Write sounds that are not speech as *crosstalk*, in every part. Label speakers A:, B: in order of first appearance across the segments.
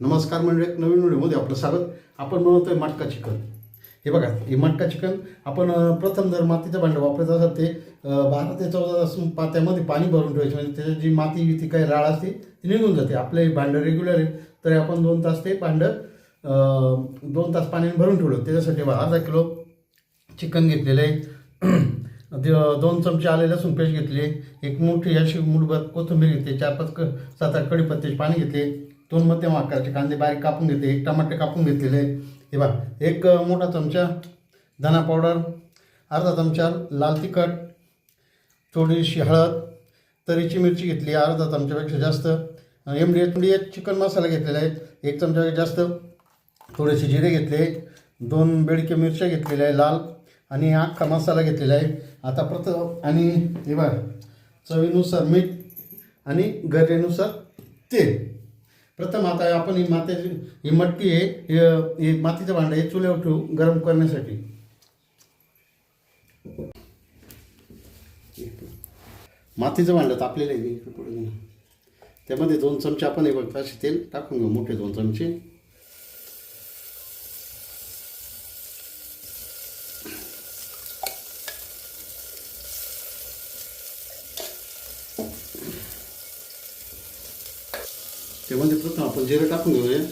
A: नमस्कार म्हणजे एक नवीन व्हिडिओमध्ये आपलं स्वागत. आपण बनवतोय मटका चिकन. हे बघा हे मटका चिकन आपण प्रथम जर मातीचं भांडं वापरत असाल ते बारा ते चौदा तास पात्यामध्ये पाणी भरून ठेवायचे. म्हणजे त्याची जी माती ती काही राळ असते ती निघून जाते. आपले भांडं रेग्युलर आहे. तरी आपण दोन तास ते भांडं दोन तास पाण्याने भरून ठेवलं. त्याच्यासाठी बघा अर्धा किलो चिकन घेतलेलं आहे. *clears throat* दोन चमचे आले लसूण पेस्ट घेतले एक मोठी अशी मुठभर कोथिंबीर घेतली चार पाच क सात आठ कडीपत्त्याचे पाणी घेतले दोन मध्यम आकाराचे कांदे बारीक कापून घेतले एक टमाटे कापून घेतलेले. हे बघा एक मोठा चमचा धना पावडर अर्धा चमचा लाल तिखट थोडीशी हळद तरीची मिरची घेतली अर्धा चमच्यापेक्षा जास्त. M D H D H chicken मसाला घेतलेला आहे एक चमच्यापेक्षा जास्त. थोडेसे जिरे घेतले दोन बेडके मिरच्या घेतलेल्या आहे लाल. आणि अख्खा मसाला घेतलेला आहे. आता प्रथम आणि हे बघा चवीनुसार मीठ आणि गरजेनुसार तेल. प्रथम आता आपण ही मात्याची ही मटकी आहे हे- हे मातीचं भांडं हे चुल्यावर ठेवू गरम करण्यासाठी. मातीचं भांडं तापलेलं आहे इकडे पुढे त्यामध्ये दोन चमचे आपण हे बघ असे तेल टाकून घेऊ मोठे दोन चमचे. 세 번째 부터 번지를 깎은 거예요?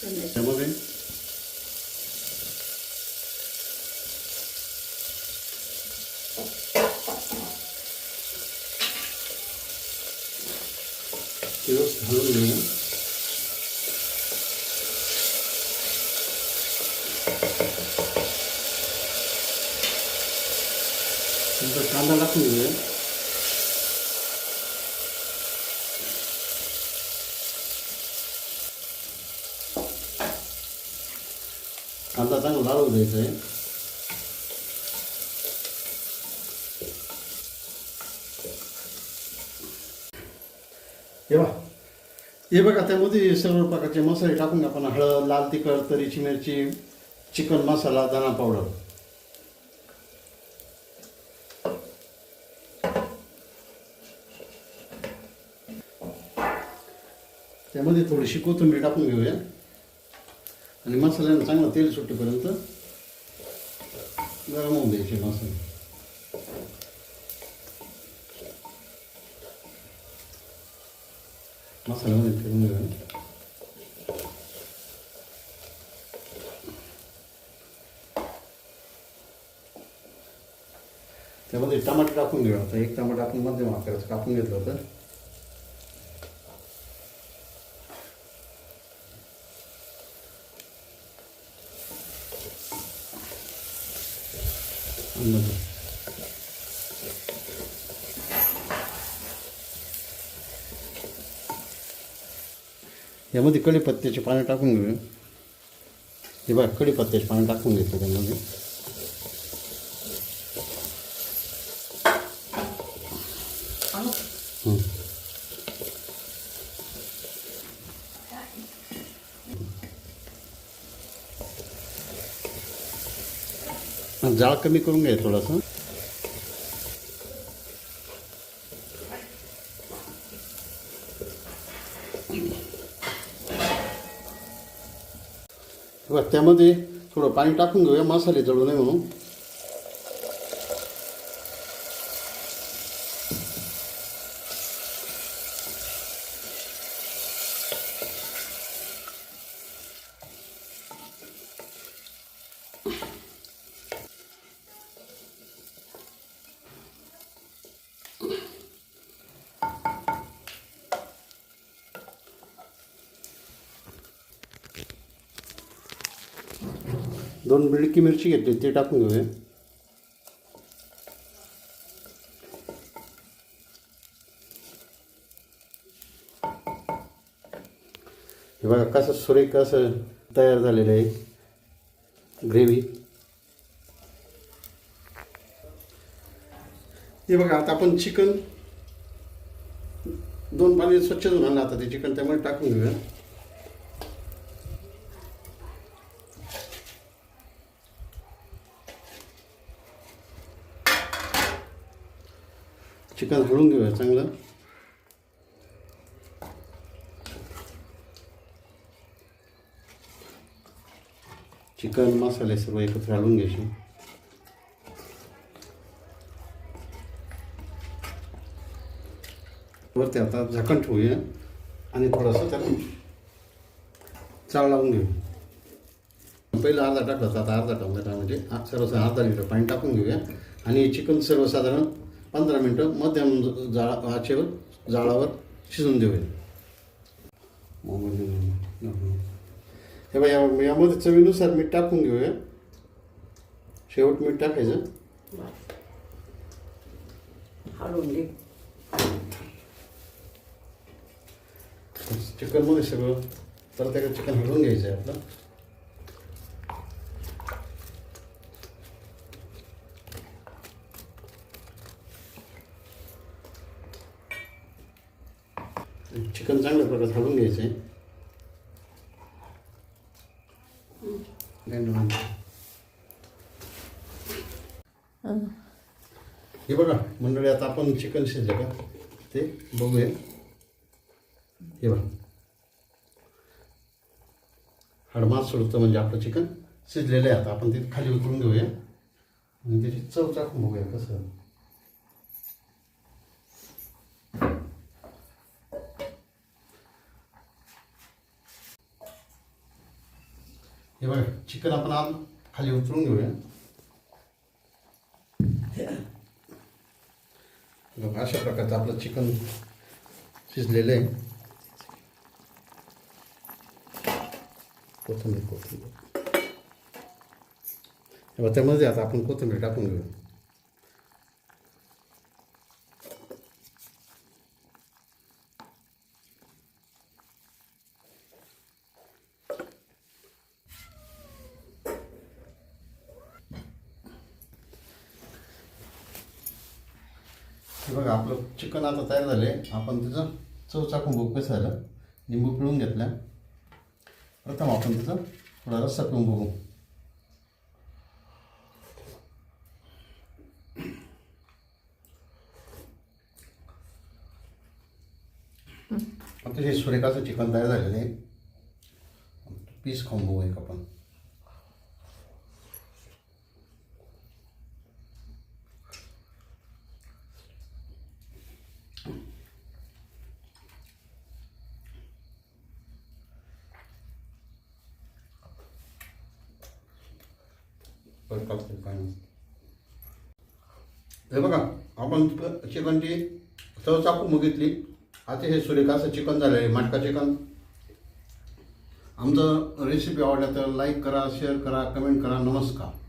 A: 그러네. 잘 먹어요? 기로스 다 넣네요. 간단 같은 거예요? कांदा चांगला लाल होऊ द्यायचा आहे हे बघा हे बघा त्यामध्ये सर्व प्रकारचे मसाले टाकून आपण हळद लाल तिखट तरीची मिरची चिकन मसाला धना पावडर त्यामध्ये थोडीशी कोथिंबीर टाकून घेऊया आणि मसाल्यानं चांगलं तेल सुटेपर्यंत गरम होऊन द्यायचे मसाले. मसाल्यामध्ये फिरून घेऊन त्यामध्ये टमाटर टाकून घेऊ आता. एक टमाटर आपण मध्यम आकाराचं कापून घेतलं होतं. यामध्ये कढीपत्त्याचे पाणी टाकून घेऊ हे बघा कढीपत्त्याचे पाणी टाकून घेतो त्यामध्ये जाळ कमी करून घ्या थोडासा. त्यामध्ये थोडं पाणी टाकून घेऊया मसाले जळू नये म्हणून. दोन बिडकी मिरची घेतली ते टाकून घेऊया हे बघा कसं सुरेख असं तयार झालेलं आहे ग्रेव्ही हे बघा आता आपण चिकन दोन पाणी स्वच्छ धुवून आणलं आता ते चिकन त्यामुळे टाकून घेऊया चिकन हळून घेऊया चांगलं. चिकन मसाले सर्व एकत्र हलवून घ्यायचे. वरती आता झाकण ठेवूया आणि थोडंसं त्याला चाळ लावून घेऊ. पहिलं अर्धा टाकला तर आता अर्धा टाकला म्हणजे सर्वसाधारण अर्धा लिटर पाणी टाकून घेऊया. आणि चिकन सर्वसाधारण पंधरा मिनटं मध्यम जाळा आचेवर जाळावर शिजून देऊया हे बघा यामध्ये चवीनुसार मीठ टाकून घेऊया. शेवट मीठ टाकायचं. चिकनमध्ये सगळं तर त्या चिकन हलवून घ्यायचं आहे आपलं. चिकन चांगल्या प्रकारे हलवून घ्यायचं आहे हे बघा मंडळी आता आपण चिकन शिजलं का? ते बघूया. हे बघा. हाडमास सोडतं म्हणजे आपलं चिकन शिजलेलं आहे आता. आपण ते खाली उतरून घेऊया. आणि त्याची चव चाकून बघूया कसं. हे बघा चिकन आपण आज खाली उतरून घेऊया. बघा अशा प्रकारचं आपलं चिकन शिजलेलं आहे. कोथिंबीर कोथिंबीर. त्यामध्ये आता आपण कोथिंबीर टाकून घेऊ हे बघा आपलं चिकन आता तयार झालं आहे आपण त्याचं चव चाकून बघू कसं झालं लिंबू पिळून घेतला प्रथम आपण त्याचा थोडा रस्सा पिळून बघू. अतिशय सुरेखाचं चिकन तयार झालेलं आहे. पीस खाऊन बघू एक आपण. परत हे बघा आपण चिकनची चव चाकून बघितली. अतिशय सुरेख असं चिकन झालं आहे मटका चिकन. आमचं रेसिपी आवडल्या तर लाईक करा शेअर करा कमेंट करा. नमस्कार.